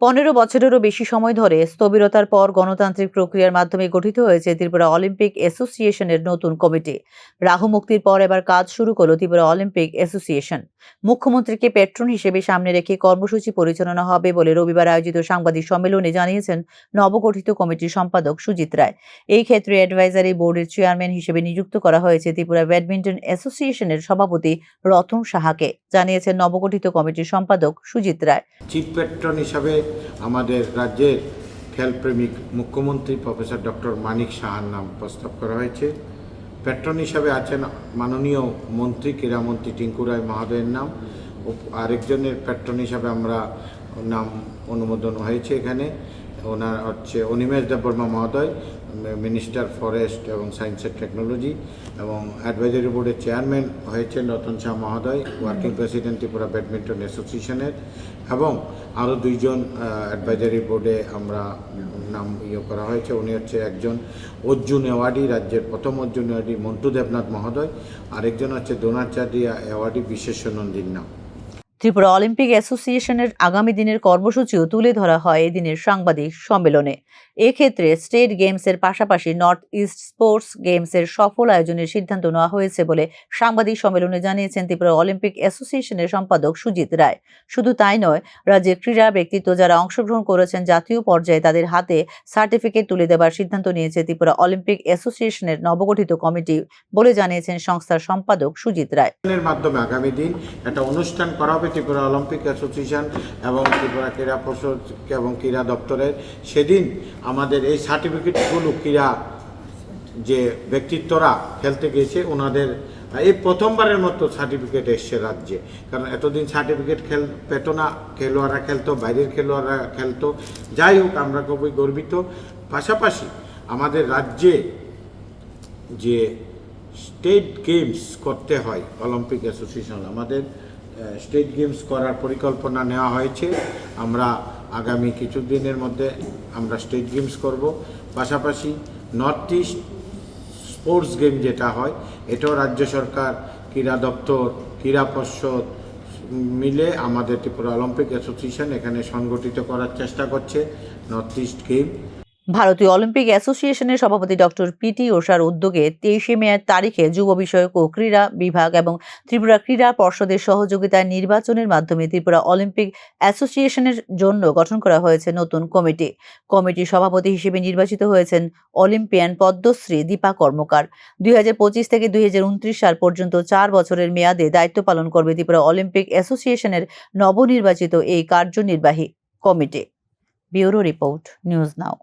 পনেরো বছরেরও বেশি সময় ধরে স্থবিরতার পর গণতান্ত্রিক প্রক্রিয়ার মাধ্যমে গঠিত হয়েছে ত্রিপুরা অলিম্পিক অ্যাসোসিয়েশনের নতুন কমিটি। রাহু মুক্তির পর এবার কাজ শুরু করল ত্রিপুরা অলিম্পিক অ্যাসোসিয়েশন। মুখ্যমন্ত্রীকে পেট্রন হিসেবে সামনে রেখে কর্মসূচি পরিচালনা হবে বলে রবিবার আয়োজিত সাংবাদিক সম্মেলনে জানিয়েছেন নবগঠিত কমিটির সম্পাদক সুজিত রায়। এই ক্ষেত্রে অ্যাডভাইজারি বোর্ডের চেয়ারম্যান হিসেবে নিযুক্ত করা হয়েছে ত্রিপুরা ব্যাডমিন্টন অ্যাসোসিয়েশনের সভাপতি রতন সাহাকে, জানিয়েছেন নবগঠিত কমিটির সম্পাদক সুজিত রায়। চিফ পেট্রন হিসাবে আমাদের রাজ্যের খেলপ্রেমিক মুখ্যমন্ত্রী প্রফেসর ডক্টর মানিক সাহার নাম প্রস্তাব করা হয়েছে। প্যাট্রন হিসাবে আছেন মাননীয় মন্ত্রী ক্রীড়ামন্ত্রী টিঙ্কু রায় মহোদয়ের নাম। ও আরেকজনের প্যাট্রন হিসাবে আমরা নাম অনুমোদন হয়েছে এখানে। ওনার হচ্ছে অনিমেষ দেববর্মা মহোদয়। মিনিস্টার ফরেস্ট এবং সায়েন্স অ্যান্ড টেকনোলজি এবং অ্যাডভাইজারি বোর্ডের চেয়ারম্যান হয়েছেন রতন শাহ মহোদয় ওয়ার্কিং প্রেসিডেন্ট ত্রিপুরা ব্যাডমিন্টন অ্যাসোসিয়েশনের এবং আরও দুইজন অ্যাডভাইজারি বোর্ডে আমরা নাম ইয়ে করা হয়েছে। উনি হচ্ছে একজন অর্জুন অ্যাওয়ার্ডি রাজ্যের প্রথম অর্জুন অ্যাওয়ার্ডি মন্টু দেবনাথ মহোদয়। আরেকজন হচ্ছে দ্রোণাচার্য অ্যাওয়ার্ডি বিশ্বেশ্বর নন্দীর নাম। ত্রিপুরা অলিম্পিক অ্যাসোসিয়েশনের আগামী দিনের কর্মসূচিও তুলে ধরা হয় এদিনের সাংবাদিক সম্মেলনে। এক্ষেত্রে স্টেট গেমসের পাশাপাশি নর্থ ইস্ট স্পোর্টস গেমসের সফল আয়োজনের সিদ্ধান্ত নেওয়া হয়েছে বলে সাংবাদিক সম্মেলনে জানিয়েছেন ত্রিপুরা অলিম্পিক অ্যাসোসিয়েশনের সম্পাদক সুজিত রায়। শুধু তাই নয়, রাজ্যের ক্রীড়া ব্যক্তিত্ব যারা অংশগ্রহণ করেছেন জাতীয় পর্যায়ে তাদের হাতে সার্টিফিকেট তুলে দেওয়ার সিদ্ধান্ত নিয়েছে ত্রিপুরা অলিম্পিক অ্যাসোসিয়েশনের নবগঠিত কমিটি বলে জানিয়েছেন সংস্থার সম্পাদক সুজিত রায়। মাধ্যমে আগামী দিন একটা অনুষ্ঠান করা হবে ত্রিপুরা অলিম্পিক অ্যাসোসিয়েশন এবং ত্রিপুরা ক্রীড়া পর্ষদ এবং ক্রীড়া দপ্তরের সেদিন আমাদের এই সার্টিফিকেটগুলো ক্রীড়া যে ব্যক্তিত্বরা খেলতে গেছে ওনাদের এই প্রথমবারের মতো সার্টিফিকেট এসছে রাজ্যে। কারণ এতদিন সার্টিফিকেট খেল পেত না, খেলোয়াড়রা খেলতো, বাইরের খেলোয়াড়রা খেলতো। যাই হোক, আমরা খুবই গর্বিত। পাশাপাশি আমাদের রাজ্যে যে স্টেট গেমস করতে হয়, অলিম্পিক অ্যাসোসিয়েশন, আমাদের স্টেট গেমস করার পরিকল্পনা নেওয়া হয়েছে। আমরা আগামী কিছু দিনের মধ্যে আমরা স্টেট গেমস করব। পাশাপাশি নর্থ ইস্ট স্পোর্টস গেম যেটা হয়, এটাও রাজ্য সরকার, ক্রীড়া দপ্তর, ক্রীড়া পর্ষদ মিলে আমাদের ত্রিপুরা অলিম্পিক অ্যাসোসিয়েশন এখানে সংগঠিত করার চেষ্টা করছে নর্থ ইস্ট গেম ভারতীয় অলিম্পিক অ্যাসোসিয়েশনের সভাপতি ডক্টর পিটি ওষার উদ্যোগে তেইশে মে তারিখে যুব বিষয়ক ও ক্রীড়া বিভাগ এবং ত্রিপুরা ক্রীড়া পর্ষদের সহযোগিতায় নির্বাচনের মাধ্যমে ত্রিপুরা অলিম্পিক অ্যাসোসিয়েশনের জন্য গঠন করা হয়েছে নতুন কমিটি। কমিটির সভাপতি হিসেবে নির্বাচিত হয়েছেন অলিম্পিয়ান পদ্মশ্রী দীপা কর্মকার। দুই হাজার পঁচিশ থেকে দুই হাজার উনত্রিশ সাল পর্যন্ত চার বছরের মেয়াদে দায়িত্ব পালন করবে ত্রিপুরা অলিম্পিক অ্যাসোসিয়েশনের নবনির্বাচিত এই কার্যনির্বাহী committee. Bureau report, news now.